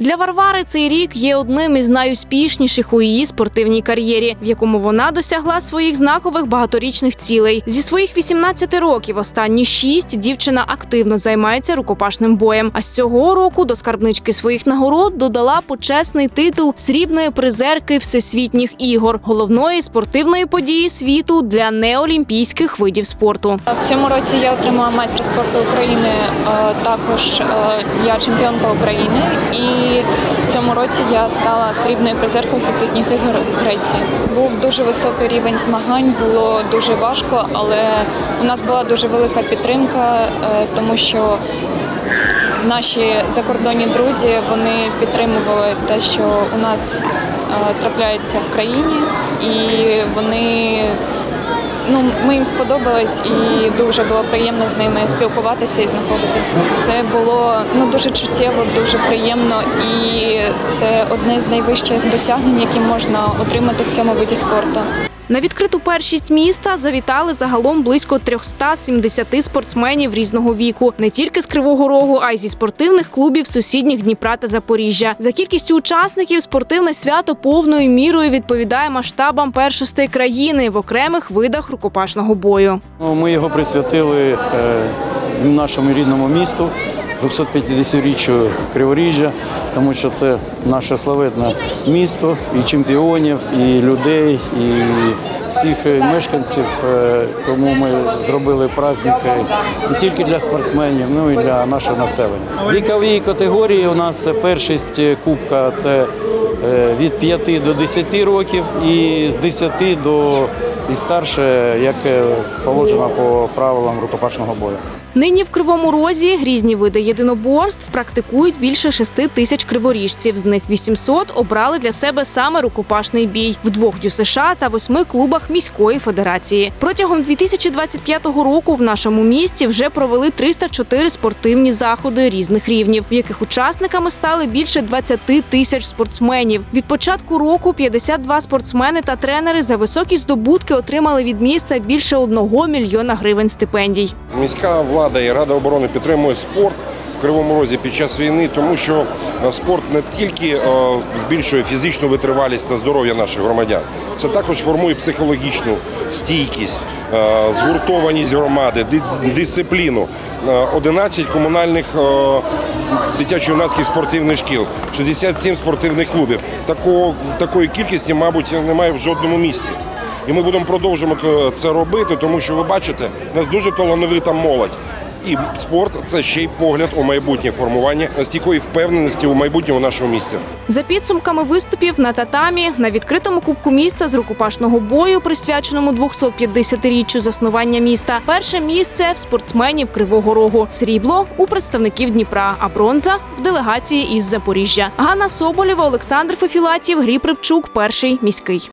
Для Варвари цей рік є одним із найуспішніших у її спортивній кар'єрі, в якому вона досягла своїх знакових багаторічних цілей. Зі своїх 18 років останні шість дівчина активно займається рукопашним боєм. А з цього року до скарбнички своїх нагород додала почесний титул срібної призерки всесвітніх ігор, головної спортивної події світу для неолімпійських видів спорту. В цьому році я отримала майстра спорту України. е, Також е, я чемпіонка України, і в цьому році я стала срібною призеркою всесвітніх ігор в Греції. Був дуже високий рівень змагань, було дуже важко, але у нас була дуже велика підтримка, е, тому що наші закордонні друзі вони підтримували те, що у нас е, трапляється в країні, і вони Ну, ми їм сподобались, і дуже було приємно з ними спілкуватися і знаходитися. Це було ну дуже чуттєво, дуже приємно, і це одне з найвищих досягнень, які можна отримати в цьому виді спорту. На відкриту першість міста завітали загалом близько 370 спортсменів різного віку, не тільки з Кривого Рогу, а й зі спортивних клубів сусідніх Дніпра та Запоріжжя. За кількістю учасників спортивне свято повною мірою відповідає масштабам першостей країни в окремих видах рукопашного бою. Ну, Ми його присвятили е, нашому рідному місту, 250-річчю Криворіжжя, тому що це наше славетне місто і чемпіонів, і людей, і всіх мешканців. Е, Тому ми зробили праздник не тільки для спортсменів, ну і для нашого населення. Вікові категорії у нас першість кубка це е, від 5 до 10 років і з 10 до і старше, як е, положено по правилам рукопашного бою. Нині в Кривому Розі різні види єдиноборств практикують більше 6 тисяч криворіжців. З них 800 обрали для себе саме рукопашний бій в двох ДЮСШ та восьми клубах міської федерації. Протягом 2025 року в нашому місті вже провели 304 спортивні заходи різних рівнів, в яких учасниками стали більше 20 тисяч спортсменів. Від початку року 52 спортсмени та тренери за високі здобутки отримали від міста більше 1 мільйона гривень стипендій. Міська влада і Рада оборони підтримує спорт в Кривому Розі під час війни, тому що е, спорт не тільки е, збільшує фізичну витривалість та здоров'я наших громадян, це також формує психологічну стійкість, е, згуртованість громади, ди- дисципліну. Е, 11 комунальних дитячо-юнацьких спортивних шкіл, 67 спортивних клубів. Такого, такої кількості, мабуть, немає в жодному місті. І ми будемо продовжувати це робити, тому що ви бачите, у нас дуже талановита молодь. І спорт це ще й погляд у майбутнє формування стійкої впевненості у майбутньому нашого місця. За підсумками виступів на татамі на відкритому кубку міста з рукопашного бою, присвяченому 250-річчю заснування міста, перше місце в спортсменів Кривого Рогу, срібло у представників Дніпра, а бронза в делегації із Запоріжжя. Ганна Соболєва, Олександр Фефілатів, Грій Припчук, перший міський.